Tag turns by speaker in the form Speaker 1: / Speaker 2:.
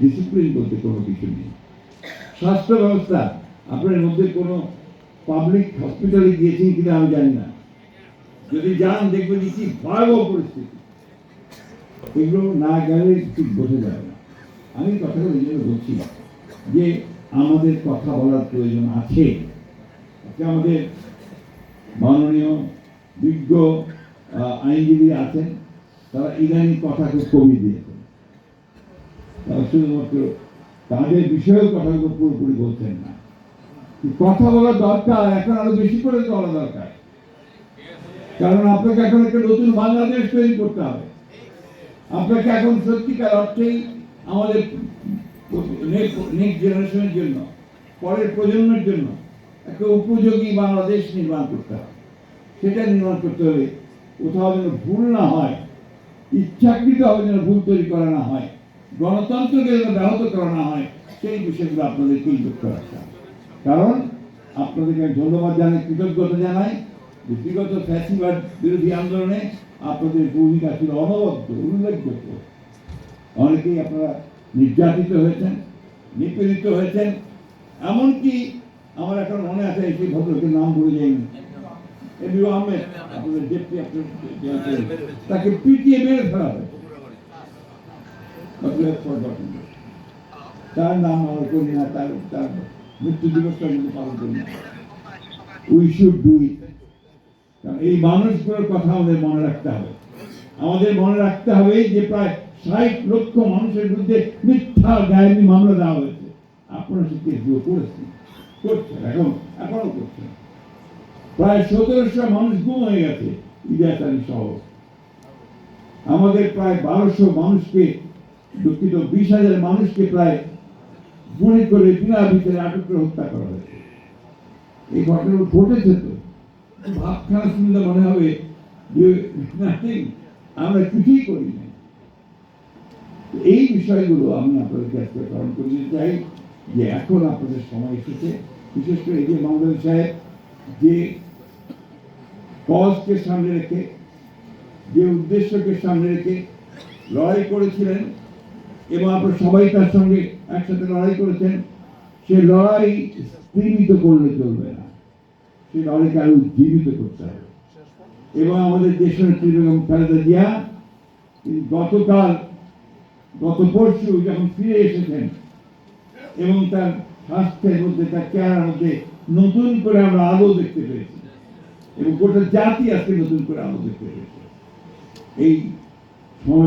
Speaker 1: Discipline বলতে কোনো কিছু নেই। স্বাস্থ্য ব্যবস্থা, আপনার মধ্যে কোনো পাবলিক হসপিটালে গিয়েছেন কিনা আমি জানি না। যদি যান, দেখবেন কি ভয়াবহ পরিস্থিতি। এগুলো না গেলে ঠিক বোঝা যাবে না। আমি কথাগুলো এই জন্য বলছি যে আমাদের কথা বলার প্রয়োজন আছে। আমাদের মাননীয় বিজ্ঞ আইনজীবী আছেন। তারা ইদানিং কথা কমিয়ে দিয়েছেন। তারা শুধুমাত্র তাদের বিষয়েও কথাগুলো পুরোপুরি বলছেন না। কথা বলার দরকার, এখন আরও বেশি করে বলা দরকার। কারণ আপনাকে এখন একটা নতুন বাংলাদেশ তৈরি করতে হবে। আপনাকে এখন সত্যিকার অর্থেই আমাদের নেক্সট জেনারেশনের জন্য, পরের প্রজন্মের জন্য একটা উপযোগী বাংলাদেশ নির্মাণ করতে হবে। সেটা নির্মাণ করতে হবে কোথাও যেন ভুল না হয়, ইচ্ছাকৃতভাবে যেন ভুল তৈরি করা না হয়। গণতন্ত্রকে যেন ব্যাহত করা না হয়, সেই বিষয়গুলো আপনাদের রাখতে হবে কারণ আপনাদেরকে ধন্যবাদ জানাই, কৃতজ্ঞতা জানাই যে বিগত ফ্যাসিবাদ বিরোধী আন্দোলনে আপনাদের ভূমিকা ছিল অনবদ্য, উল্লেখযোগ্য। অনেকেই আপনারা নির্যাতিত হয়েছেন, নিপীড়িত হয়েছেন, এমনকি আমার এখন মনে আছে সেই ভদ্রলোকের নাম বলে যায়নি এমনি আহমেদ, আপনাদের ডেপুটি আপনার তাকে পিটিয়ে মেরে ফেলা হয়। তার নাম আমরা করি না, তার তার মৃত্যু দিবসটা কিন্তু পালন করি না। উই শুড ডু ইট এই মানুষগুলোর কথা আমাদের মনে রাখতে হবে। আমাদের মনে রাখতে হবে যে প্রায় ষাট লক্ষ মানুষের বিরুদ্ধে মিথ্যা মামলা দেওয়া হয়েছে। আপনারা এখন এখনও করছেন। প্রায় সতেরোশো মানুষ গুম হয়ে গেছে, ইলিয়াস সহ। আমাদের প্রায় বারোশো মানুষকে দুঃখিত, বিশ হাজার মানুষকে প্রায় গুলি করে বিনা ভিতরে আটক করে হত্যা করা হয়েছে। এই ঘটনা ঘটেছে তো। ভাবখানা শুনলে মনে হবে যে আমরা কিছুই করি না এই বিষয়গুলো আমি আপনাদের কাছে স্মরণ করে দিতে চাই যে এখন আপনাদের সময় এসেছে। বিশেষ করে এই যে বাংলাদেশ সাহেব, যে কজকে সামনে রেখে, যে উদ্দেশ্যকে সামনে রেখে লড়াই করেছিলেন এবং আপনারা সবাই তার সঙ্গে একসাথে লড়াই করেছেন। সে লড়াই স্তীমিত করলে চলবে না। সে লড়াইকে আরও উজ্জীবিত করতে হবে। এবং আমাদের দেশের বেগম খালেদা জিয়া গতকাল, গত পরশু যখন ফিরে এসেছেন এবং তার স্বাস্থ্যের মধ্যে, তার চেহারার মধ্যে নতুন করে আমরা আলো দেখতে পেয়েছি এবং গোটা জাতি আজকে নতুন করে আলো দেখতে পেয়েছে। এই